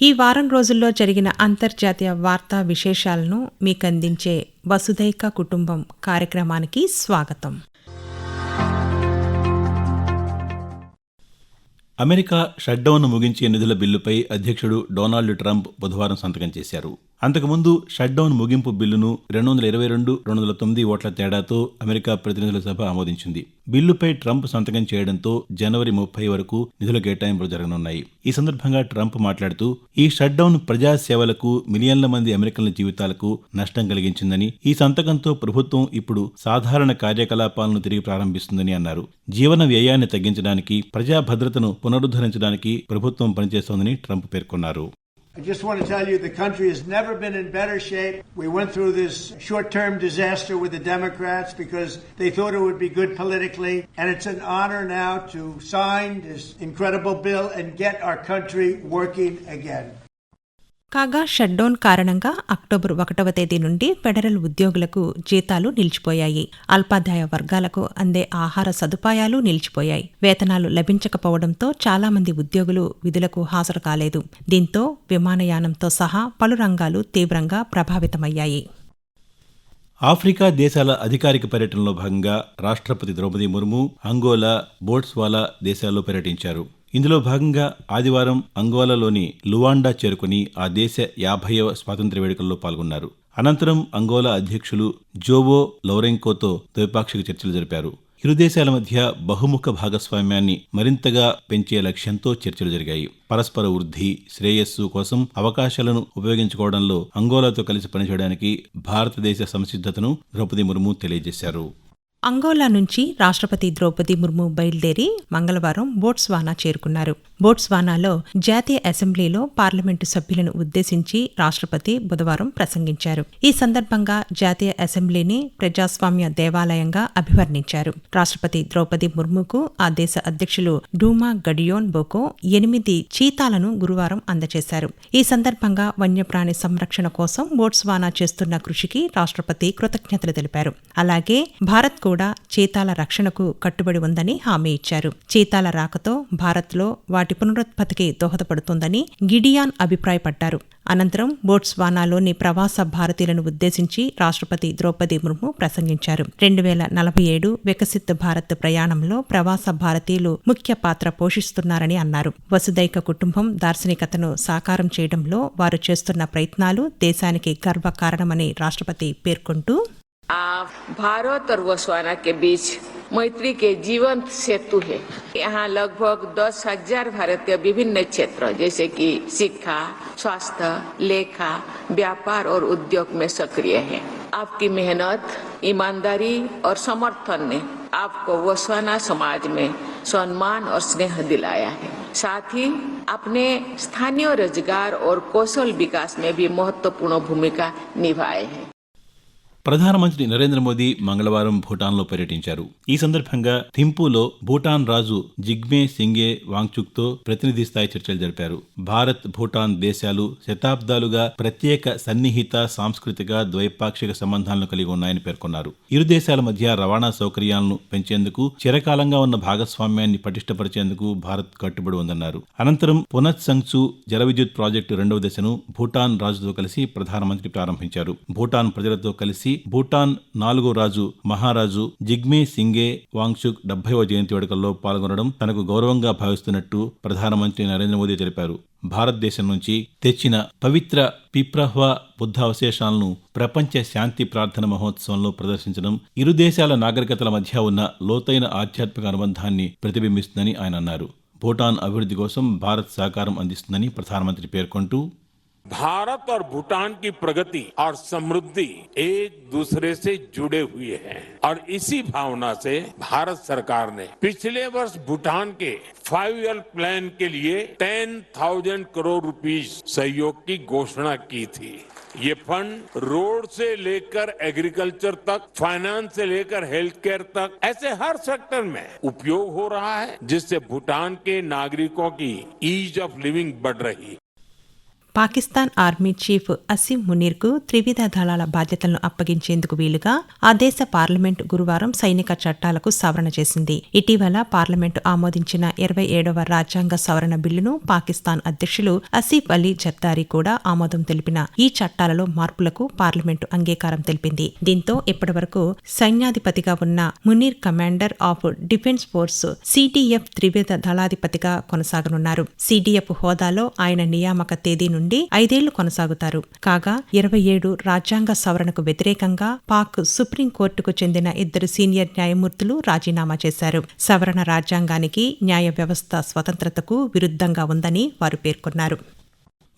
ఈ వారం రోజుల్లో జరిగిన అంతర్జాతీయ వార్తా విశేషాలను మీకందించే వసుధైక కుటుంబం కార్యక్రమానికి స్వాగతం. అమెరికా షట్డౌన్ ముగించే నిధుల బిల్లుపై అధ్యక్షుడు డొనాల్డ్ ట్రంప్ బుధవారం సంతకం చేశారు. అంతకుముందు షట్డౌన్ ముగింపు బిల్లును రెండు వందల ఇరవై రెండు రెండు వందల తొమ్మిది ఓట్ల తేడాతో అమెరికా ప్రతినిధుల సభ ఆమోదించింది. బిల్లుపై ట్రంప్ సంతకం చేయడంతో జనవరి ముప్పై వరకు నిధుల కేటాయింపులు జరగనున్నాయి. ఈ సందర్భంగా ట్రంప్ మాట్లాడుతూ ఈ షట్డౌన్ ప్రజా సేవలకు మిలియన్ల మంది అమెరికన్ల జీవితాలకు నష్టం కలిగించిందని ఈ సంతకంతో ప్రభుత్వం ఇప్పుడు సాధారణ కార్యకలాపాలను తిరిగి ప్రారంభిస్తుందని అన్నారు. జీవన వ్యయాన్ని తగ్గించడానికి ప్రజా భద్రతను పునరుద్ధరించడానికి ప్రభుత్వం పనిచేస్తోందని ట్రంప్ పేర్కొన్నారు I just want to tell you the country has never been in better shape. We went through this short term disaster with the Democrats because they thought it would be good politically. And it's an honor now to sign this incredible bill and get our country working again. కాగా shutdown కారణంగా October ఒకటవ తేదీ నుండి federal ఉద్యోగులకు జీతాలు నిలిచిపోయాయి. అల్పాదాయ వర్గాలకు అందే ఆహార సదుపాయాలు నిలిచిపోయాయి. వేతనాలు లభించకపోవడంతో చాలా మంది ఉద్యోగులు విధులకు హాజరు కాలేదు. దీంతో విమానయానంతో సహా పలు రంగాలు తీవ్రంగా ప్రభావితమయ్యాయి. ఆఫ్రికా దేశాల అధికారిక పర్యటనలో భాగంగా రాష్ట్రపతి ద్రౌపది ముర్ము అంగోలా బోట్స్వాలా దేశాల్లో పర్యటించారు. ఇందులో భాగంగా ఆదివారం అంగోలాలోని లువాండా చేరుకుని ఆ దేశ యాభైవ స్వాతంత్ర్య వేడుకల్లో పాల్గొన్నారు. అనంతరం అంగోలా అధ్యక్షులు జోవో లౌరెంకోతో ద్వైపాక్షిక చర్చలు జరిపారు. ఇరు దేశాల మధ్య బహుముఖ భాగస్వామ్యాన్ని మరింతగా పెంచే లక్ష్యంతో చర్చలు జరిగాయి. పరస్పర వృద్ధి శ్రేయస్సు కోసం అవకాశాలను ఉపయోగించుకోవడంలో అంగోలాతో కలిసి పనిచేయడానికి భారతదేశ సంసిద్ధతను ద్రౌపది ముర్ము తెలియజేశారు. అంగోలా నుంచి రాష్ట్రపతి ద్రౌపది ముర్ము బయలుదేరి మంగళవారం బోట్స్వానా చేరుకున్నారు. బోట్స్వానాలో జాతీయ అసెంబ్లీలో పార్లమెంటు సభ్యులను ఉద్దేశించి రాష్ట్రపతి బుధవారం ప్రసంగించారు. ఈ సందర్భంగా జాతీయ అసెంబ్లీని ప్రజాస్వామ్య దేవాలయంగా అభివర్ణించారు. రాష్ట్రపతి ద్రౌపది ముర్ముకు ఆ దేశ అధ్యక్షులు డూమా గడియోన్ బోకో ఎనిమిది చీతాలను గురువారం అందజేశారు ఈ సందర్భంగా వన్యప్రాణి సంరక్షణ కోసం బోట్స్వానా చేస్తున్న కృషికి రాష్ట్రపతి కృతజ్ఞతలు తెలిపారు. అలాగే భారత్ కూడా చీతాల రక్షణకు కట్టుబడి ఉందని హామీ ఇచ్చారు. చీతాల రాకతో భారత్లో వాటి పునరుత్పత్తికి దోహదపడుతుందని గిడియాన్ అభిప్రాయపడ్డారు. అనంతరం బోట్స్వానాలోని ప్రవాస భారతీయులను ఉద్దేశించి రాష్ట్రపతి ద్రౌపది ముర్ము ప్రసంగించారు. రెండు వేల నలభై ఏడు వికసిత్ భారత్ ప్రయాణంలో ప్రవాస భారతీయులు ముఖ్య పాత్ర పోషిస్తున్నారని అన్నారు. వసుదైక కుటుంబం దార్శనికతను సాకారం చేయడంలో వారు చేస్తున్న ప్రయత్నాలు దేశానికి గర్వకారణమని రాష్ట్రపతి పేర్కొంటూ भारत और बोस्वाना के बीच मैत्री के जीवंत सेतु है। यहाँ लगभग दस हज़ार भारतीय विभिन्न क्षेत्र, जैसे कि शिक्षा, स्वास्थ्य, लेखा, व्यापार और उद्योग में सक्रिय है। आपकी मेहनत, ईमानदारी और समर्थन ने आपको बोस्वाना समाज में सम्मान और स्नेह दिलाया है। साथ ही अपने स्थानीय रोज़गार और कौशल विकास में भी महत्वपूर्ण भूमिका निभाए हैं। ప్రధానమంత్రి నరేంద్ర మోదీ మంగళవారం భూటాన్లో పర్యటించారు. ఈ సందర్భంగా థింపులో భూటాన్ రాజు జిగ్మే సింగే వాంగ్చుక్తో ప్రతినిధి స్థాయి చర్చలు జరిపారు. భారత్ భూటాన్ దేశాలు శతాబ్దాలుగా ప్రత్యేక సన్నిహిత సాంస్కృతిక ద్వైపాక్షిక సంబంధాలను కలిగి ఉన్నాయని పేర్కొన్నారు. ఇరు దేశాల మధ్య రవాణా సౌకర్యాలను పెంచేందుకు చిరకాలంగా ఉన్న భాగస్వామ్యాన్ని పటిష్టపరిచేందుకు భారత్ కట్టుబడి ఉందన్నారు. అనంతరం పునత్ సంగ్చు జల విద్యుత్ ప్రాజెక్టు రెండవ దశను భూటాన్ రాజుతో కలిసి ప్రధానమంత్రి ప్రారంభించారు. భూటాన్ ప్రజలతో కలిసి భూటాన్ నాలుగో రాజు మహారాజు జిగ్మే సింగే వాంగ్చుక్ డెబ్బైవ జయంతి వేడుకల్లో పాల్గొనడం తనకు గౌరవంగా భావిస్తున్నట్టు ప్రధానమంత్రి నరేంద్ర మోదీ తెలిపారు. భారతదేశం నుంచి తెచ్చిన పవిత్ర పిప్రహ్వా బుద్ధ అవశేషాలను ప్రపంచ శాంతి ప్రార్థన మహోత్సవంలో ప్రదర్శించడం ఇరు దేశాల నాగరికతల మధ్య ఉన్న లోతైన ఆధ్యాత్మిక అనుబంధాన్ని ప్రతిబింబిస్తుందని ఆయన అన్నారు. భూటాన్ అభివృద్ధి కోసం భారత్ సహకారం అందిస్తుందని ప్రధానమంత్రి పేర్కొంటూ भारत और भूटान की प्रगति और समृद्धि एक दूसरे से जुड़े हुए हैं। और इसी भावना से भारत सरकार ने पिछले वर्ष भूटान के फाइव ईयर प्लान के लिए टेन थाउज़ेंड करोड़ रुपीस सहयोग की घोषणा की थी। ये फंड रोड से लेकर एग्रीकल्चर तक, फाइनेंस से लेकर हेल्थ केयर तक, ऐसे हर सेक्टर में उपयोग हो रहा है, जिससे भूटान के नागरिकों की ईज ऑफ़ लिविंग बढ़ रही है। పాకిస్తాన్ ఆర్మీ చీఫ్ అసీం మునీర్కు త్రివిధ దళాల బాధ్యతలను అప్పగించేందుకు వీలుగా ఆ దేశ పార్లమెంట్ గురువారం సైనిక చట్టాలకు సవరణ చేసింది. ఇటీవల పార్లమెంటు ఆమోదించిన ఇరవై ఏడవ రాజ్యాంగ సవరణ బిల్లును పాకిస్తాన్ అధ్యక్షులు అసీఫ్ అలీ జర్దారీ కూడా ఆమోదం తెలిపిన ఈ చట్టాలలో మార్పులకు పార్లమెంటు అంగీకారం తెలిపింది. దీంతో ఇప్పటివరకు సైన్యాధిపతిగా ఉన్న Munir commander of defence force CDF త్రివిధ దళాధిపతిగా కొనసాగనున్నారు. సిడిఎఫ్ హోదాలో ఆయన నియామక తేదీ నుండి నుండి ఐదేళ్ళు కొనసాగుతారు. కాగా ఇరవై ఏడు రాజ్యాంగ సవరణకు వ్యతిరేకంగా పాక్ సుప్రీంకోర్టుకు చెందిన ఇద్దరు సీనియర్ న్యాయమూర్తులు రాజీనామా చేశారు. సవరణ రాజ్యాంగానికి న్యాయ వ్యవస్థ స్వతంత్రతకు విరుద్ధంగా ఉందని వారు పేర్కొన్నారు.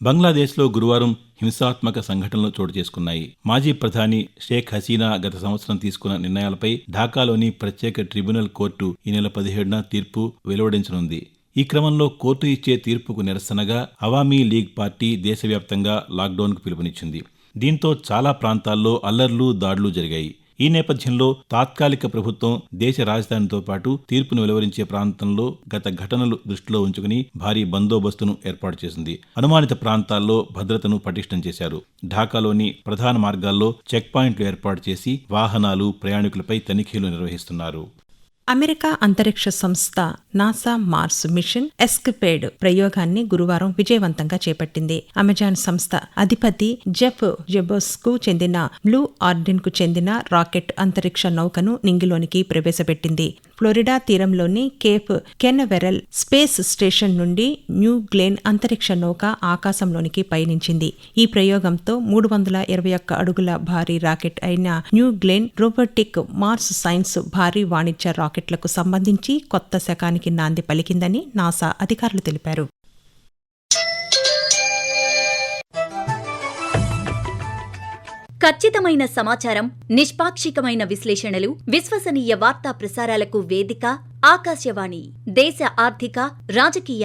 బంగ్లాదేశ్లో గురువారం హింసాత్మక సంఘటనలు చోటు చేసుకున్నాయి. మాజీ ప్రధాని షేక్ హసీనా గత సంవత్సరం తీసుకున్న నిర్ణయాలపై ఢాకాలోని ప్రత్యేక ట్రిబ్యునల్ కోర్టు ఈ నెల పదిహేడున తీర్పు వెలువడించనుంది. ఈ క్రమంలో కోర్టు ఇచ్చే తీర్పుకు నిరసనగా అవామీ లీగ్ పార్టీ దేశవ్యాప్తంగా లాక్డౌన్కు పిలుపునిచ్చింది. దీంతో చాలా ప్రాంతాల్లో అల్లర్లు దాడులు జరిగాయి. ఈ నేపథ్యంలో తాత్కాలిక ప్రభుత్వం దేశ రాజధానితో పాటు తీర్పును వెలువరించే ప్రాంతంలో గత ఘటనలు దృష్టిలో ఉంచుకుని భారీ బందోబస్తును ఏర్పాటు చేసింది. అనుమానిత ప్రాంతాల్లో భద్రతను పటిష్టం చేశారు. ఢాకాలోని ప్రధాన మార్గాల్లో చెక్ పాయింట్లు ఏర్పాటు చేసి వాహనాలు ప్రయాణికులపై తనిఖీలు నిర్వహిస్తున్నారు. అమెరికా అంతరిక్ష సంస్థ నాసా మార్స్ మిషన్ ఎస్కిపేడ్ ప్రయోగాన్ని గురువారం విజయవంతంగా చేపట్టింది. అమెజాన్ సంస్థ అధిపతి జెఫ్ జెబోస్కు చెందిన బ్లూ ఆర్డిన్కు చెందిన రాకెట్ అంతరిక్ష నౌకను నింగిలోనికి ప్రవేశపెట్టింది. ఫ్లోరిడా తీరంలోని కేప్ కెనవెరల్ స్పేస్ స్టేషన్ నుండి న్యూ గ్లేన్ అంతరిక్ష నౌక ఆకాశంలోనికి పయనించింది. ఈ ప్రయోగంతో మూడు వందల ఇరవై ఒక్క అడుగుల భారీ రాకెట్ అయిన New Glenn robotic Mars science భారీ వాణిజ్య రాకెట్లకు సంబంధించి కొత్త శకానికి నాంది పలికిందని నాసా అధికారులు తెలిపారు. ఖచ్చితమైన సమాచారం నిష్పాక్షికమైన విశ్లేషణలు విశ్వసనీయ వార్తా ప్రసారాలకు వేదిక ఆకాశవాణి దేశ ఆర్థిక రాజకీయ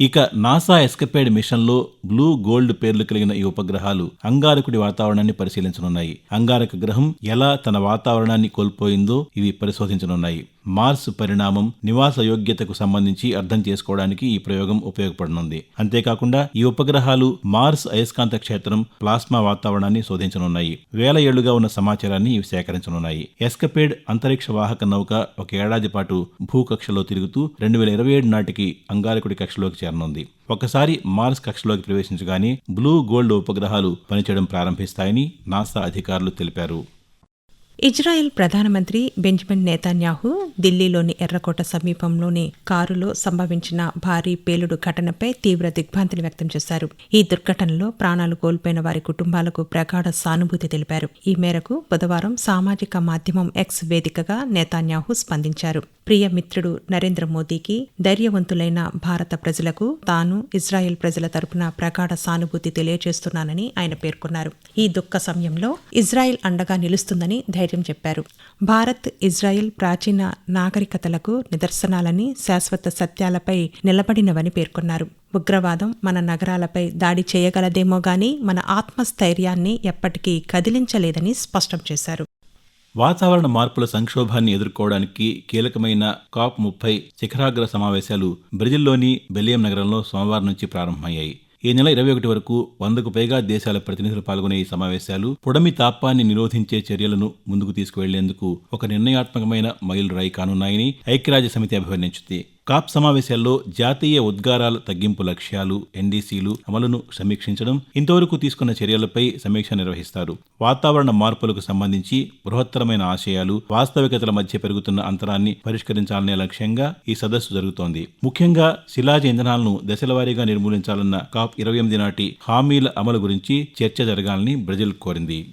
ఇక నాసా ఎస్కపేడ్ మిషన్లో బ్లూ గోల్డ్ పేర్లు కలిగిన ఈ ఉపగ్రహాలు అంగారకుడి వాతావరణాన్ని పరిశీలించనున్నాయి. అంగారక గ్రహం ఎలా తన వాతావరణాన్ని కోల్పోయిందో ఇవి పరిశోధించనున్నాయి. మార్స్ పరిణామం నివాస యోగ్యతకు సంబంధించి అర్థం చేసుకోవడానికి ఈ ప్రయోగం ఉపయోగపడనుంది. అంతేకాకుండా ఈ ఉపగ్రహాలు మార్స్ అయస్కాంత క్షేత్రం ప్లాస్మా వాతావరణాన్ని శోధించనున్నాయి. వేల ఏళ్ళుగా ఉన్న సమాచారాన్ని ఇవి సేకరించనున్నాయి. ఎస్కపేడ్ అంతరిక్ష వాహక నౌక ఒక ఏడాది పాటు భూకక్షలో తిరుగుతూ రెండు వేల ఇరవై ఏడు నాటికి అంగారకుడి కక్షలోకి చేరనుంది. ఒకసారి మార్స్ కక్షలోకి ప్రవేశించగానే బ్లూ గోల్డ్ ఉపగ్రహాలు పనిచేయడం ప్రారంభిస్తాయని నాసా అధికారులు తెలిపారు. ఇజ్రాయెల్ ప్రధానమంత్రి బెంజమిన్ నేతాన్యాహు ఢిల్లీలోని ఎర్రకోట సమీపంలోని కారులో సంభవించిన భారీ పేలుడు ఘటనపై తీవ్ర దిగ్భ్రాంతిని వ్యక్తం చేశారు. ఈ దుర్ఘటనలో ప్రాణాలు కోల్పోయిన వారి కుటుంబాలకు ప్రగాఢ సానుభూతి తెలిపారు. ఈ మేరకు బుధవారం సామాజిక మాధ్యమం ఎక్స్ వేదికగా నేతాన్యాహు స్పందించారు. ప్రియ మిత్రుడు నరేంద్ర మోదీకి ధైర్యవంతులైన భారత ప్రజలకు తాను ఇజ్రాయెల్ ప్రజల తరపున ప్రగాఢ సానుభూతి తెలియజేస్తున్నానని ఆయన పేర్కొన్నారు. ఈ దుఃఖ సమయంలో ఇజ్రాయెల్ అండగా నిలుస్తుందని ధైర్యం చెప్పారు. భారత్ ఇజ్రాయెల్ ప్రాచీన నాగరికతలకు నిదర్శనాలని శాశ్వత సత్యాలపై నిలబడినవని పేర్కొన్నారు. ఉగ్రవాదం మన నగరాలపై దాడి చేయగలదేమో గాని మన ఆత్మస్థైర్యాన్ని ఎప్పటికీ కదిలించలేదని స్పష్టం చేశారు. వాతావరణ మార్పుల సంక్షోభాన్ని ఎదుర్కోవడానికి కీలకమైన కాప్ ముప్పై శిఖరాగ్ర సమావేశాలు బ్రెజిల్లోని బెలియం నగరంలో సోమవారం నుంచి ప్రారంభమయ్యాయి. ఈ నెల ఇరవై ఒకటి వరకు వందకు పైగా దేశాల ప్రతినిధులు పాల్గొనే ఈ సమావేశాలు పొడమి తాపాన్ని నిరోధించే చర్యలను ముందుకు తీసుకువెళ్ళేందుకు ఒక నిర్ణయాత్మకమైన మైలు రాయి కానున్నాయని ఐక్యరాజ్య సమితి అభివర్ణించింది. కాప్ సమావేశాల్లో జాతీయ ఉద్గారాల తగ్గింపు లక్ష్యాలు ఎన్డీసీలు అమలును సమీక్షించడం ఇంతవరకు తీసుకున్న చర్యలపై సమీక్ష నిర్వహిస్తారు. వాతావరణ మార్పులకు సంబంధించి బృహత్తరమైన ఆశయాలు వాస్తవికతల మధ్య పెరుగుతున్న అంతరాన్ని పరిష్కరించాలనే లక్ష్యంగా ఈ సదస్సు జరుగుతోంది. ముఖ్యంగా శిలాజ ఇంధనాలను దశలవారీగా నిర్మూలించాలన్న కాప్ ఇరవై ఎనిమిది నాటి హామీల అమలు గురించి చర్చ జరగాలని బ్రెజిల్ కోరింది.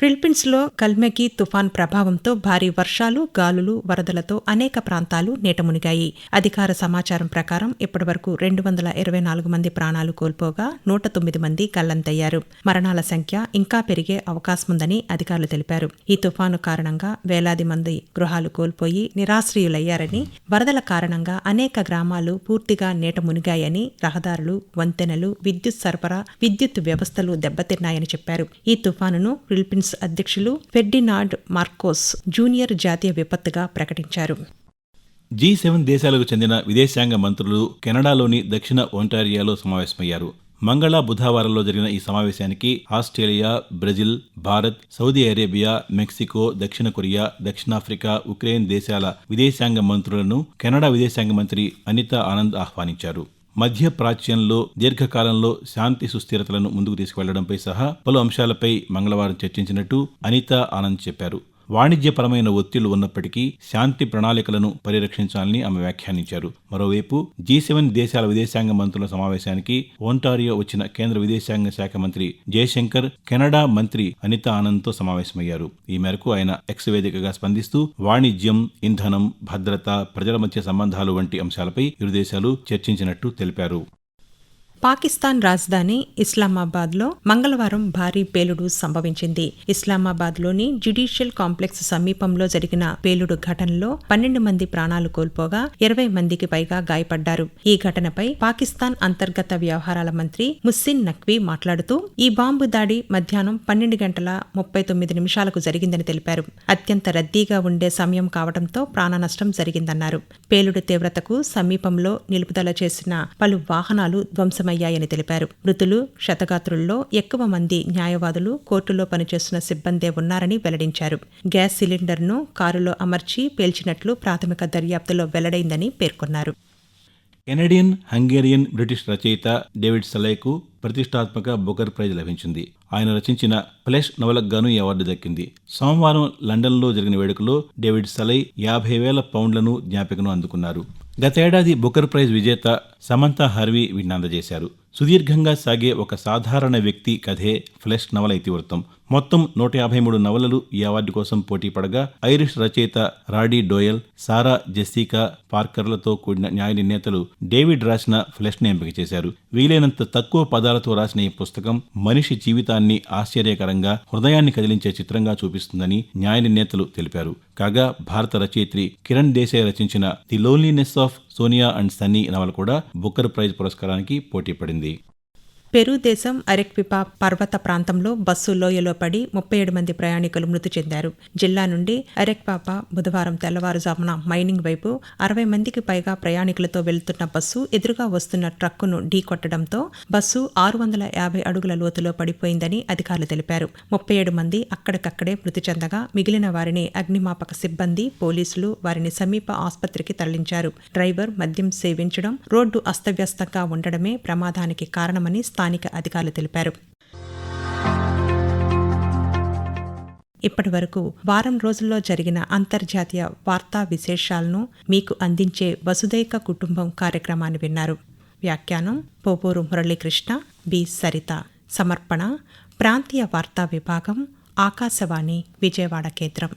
ఫిలిప్పీన్స్లో కల్మెకి తుఫాన్ ప్రభావంతో భారీ వర్షాలు గాలులు వరదలతో అనేక ప్రాంతాలు నీటమునిగాయి. అధికార సమాచారం ప్రకారం ఇప్పటివరకు రెండు వందల ఇరవై నాలుగు మంది ప్రాణాలు కోల్పోగా నూట తొమ్మిది మంది గల్లంతయ్యారు మరణాల సంఖ్య ఇంకా పెరిగే అవకాశముందని అధికారులు తెలిపారు. ఈ తుఫాను కారణంగా వేలాది మంది గృహాలు కోల్పోయి నిరాశ్రయులయ్యారని వరదల కారణంగా అనేక గ్రామాలు పూర్తిగా నీట మునిగాయని రహదారులు వంతెనలు విద్యుత్ సరఫరా విద్యుత్ వ్యవస్థలు దెబ్బతిన్నాయని చెప్పారు. ఈ తుఫానును ఫిలిప్పీన్స్ అధ్యక్షులు ఫెర్డినాడ్ మార్కోస్ జూనియర్ జాతీయ విపత్తుగా ప్రకటించారు. జీ సెవెన్ దేశాలకు చెందిన విదేశాంగ మంత్రులు కెనడాలోని దక్షిణ ఒంటారియాలో సమావేశమయ్యారు. మంగళ బుధవారంలో జరిగిన ఈ సమావేశానికి Australia Brazil Bharat Saudi Arabia Mexico దక్షిణ కొరియా దక్షిణాఫ్రికా ఉక్రెయిన్ దేశాల విదేశాంగ మంత్రులను కెనడా విదేశాంగ మంత్రి అనితా ఆనంద్ ఆహ్వానించారు. మధ్య ప్రాచ్యంలో దీర్ఘకాలంలో శాంతి సుస్థిరతలను ముందుకు తీసుకువెళ్ళడంపై సహా పలు అంశాలపై మంగళవారం చర్చించినట్టు అనితా ఆనంద్ చెప్పారు. వాణిజ్యపరమైన ఒత్తిళ్ళు ఉన్నప్పటికీ శాంతి ప్రణాళికలను పరిరక్షించాలని ఆమె వ్యాఖ్యానించారు. మరోవైపు జీ సెవెన్ దేశాల విదేశాంగ మంత్రుల సమావేశానికి ఒంటారియో వచ్చిన కేంద్ర విదేశాంగ శాఖ మంత్రి జయశంకర్ కెనడా మంత్రి అనితా ఆనంద్తో సమావేశమయ్యారు. ఈ మేరకు ఆయన ఎక్స్ వేదికగా స్పందిస్తూ వాణిజ్యం ఇంధనం భద్రత ప్రజల మధ్య సంబంధాలు వంటి అంశాలపై ఇరు దేశాలు చర్చించినట్టు తెలిపారు. పాకిస్తాన్ రాజధాని ఇస్లామాబాద్లో మంగళవారం భారీ పేలుడు సంభవించింది. ఇస్లామాబాద్లోని జ్యుడిషియల్ కాంప్లెక్స్ సమీపంలో జరిగిన పేలుడు ఘటనలో పన్నెండు మంది ప్రాణాలు కోల్పోగా ఇరవై మందికి పైగా గాయపడ్డారు. ఈ ఘటనపై పాకిస్తాన్ అంతర్గత వ్యవహారాల మంత్రి ముస్సిన్ నక్వీ మాట్లాడుతూ ఈ బాంబు దాడి మధ్యాహ్నం పన్నెండు గంటల ముప్పై తొమ్మిది నిమిషాలకు జరిగిందని తెలిపారు. అత్యంత రద్దీగా ఉండే సమయం కావడంతో ప్రాణ నష్టం జరిగిందన్నారు. పేలుడు తీవ్రతకు సమీపంలో నిలుపుదల చేసిన పలు వాహనాలు ధ్వంసమయ్యాయని తెలిపారు. మృతులు క్షతగాత్రుల్లో ఎక్కువ మంది న్యాయవాదులు కోర్టులో పనిచేస్తున్న సిబ్బందే ఉన్నారని వెల్లడించారు. గ్యాస్ సిలిండర్ను కారులో అమర్చి పేల్చినట్లు ప్రాథమిక దర్యాప్తులో వెల్లడైందని పేర్కొన్నారు. కెనడియన్ హంగేరియన్ బ్రిటిష్ రచయిత డేవిడ్ సలైకు ప్రతిష్టాత్మక బుకర్ ప్రైజ్ లభించింది. ఆయన రచించిన ఫ్లెష్ నవలకు గాను ఈ అవార్డు దక్కింది. సోమవారం లండన్లో జరిగిన వేడుకలో డేవిడ్ సలై యాభై వేల పౌండ్లను జ్ఞాపికను అందుకున్నారు. గతేడాది బుకర్ ప్రైజ్ విజేత సమంత హార్వీ వీటిని అందజేశారు సుదీర్ఘంగా సాగే ఒక సాధారణ వ్యక్తి కథే ఫ్లెష్ నవల ఇతివృత్తం. మొత్తం నూట యాభై మూడు నవలలు ఈ అవార్డు కోసం పోటీ పడగా ఐరిష్ రచయిత రాడీ డోయల్ సారా జెస్సికా పార్కర్లతో కూడిన న్యాయ నిర్ణేతలు డేవిడ్ రాసిన ఫ్లెష్ను ఎంపిక చేశారు. వీలైనంత తక్కువ పదాలతో రాసిన ఈ పుస్తకం మనిషి జీవితాన్ని ఆశ్చర్యకరంగా హృదయాన్ని కదిలించే చిత్రంగా చూపిస్తుందని న్యాయ నిర్ణేతలు తెలిపారు. కాగా భారత రచయిత్రి కిరణ్ దేశాయ్ రచించిన the loneliness of Sonia and Sunny నవల కూడా బుక్కర్ ప్రైజ్ పురస్కారానికి పోటీ పడింది. పెరు దేశం అరెక్విపా పర్వత ప్రాంతంలో బస్సు లోయలో పడి ముప్పై ఏడు మంది ప్రయాణికులు మృతి చెందారు. జిల్లా నుండి అరెక్పాప బుధవారం తెల్లవారుజామున మైనింగ్ వైపు అరవై మందికి పైగా ప్రయాణికులతో వెళ్తున్న బస్సు ఎదురుగా వస్తున్న ట్రక్కును ఢీకొట్టడంతో బస్సు ఆరు వందల యాభై అడుగుల లోతులో పడిపోయిందని అధికారులు తెలిపారు. ముప్పై ఏడు మంది అక్కడికక్కడే మృతి చెందగా మిగిలిన వారిని అగ్నిమాపక సిబ్బంది పోలీసులు వారిని సమీప ఆసుపత్రికి తరలించారు. డ్రైవర్ మద్యం సేవించడం రోడ్డు అస్తవ్యస్తంగా ఉండడమే ప్రమాదానికి కారణమని స్థానిక అధికారులు తెలిపారు. ఇప్పటి వరకు వారం రోజుల్లో జరిగిన అంతర్జాతీయ వార్తా విశేషాలను మీకు అందించే వసుదైక కుటుంబం కార్యక్రమాన్ని విన్నారు. వ్యాఖ్యానం పోపూరు మురళీకృష్ణ బి. సరిత. సమర్పణ ప్రాంతీయ వార్తా విభాగం ఆకాశవాణి విజయవాడ కేంద్రం.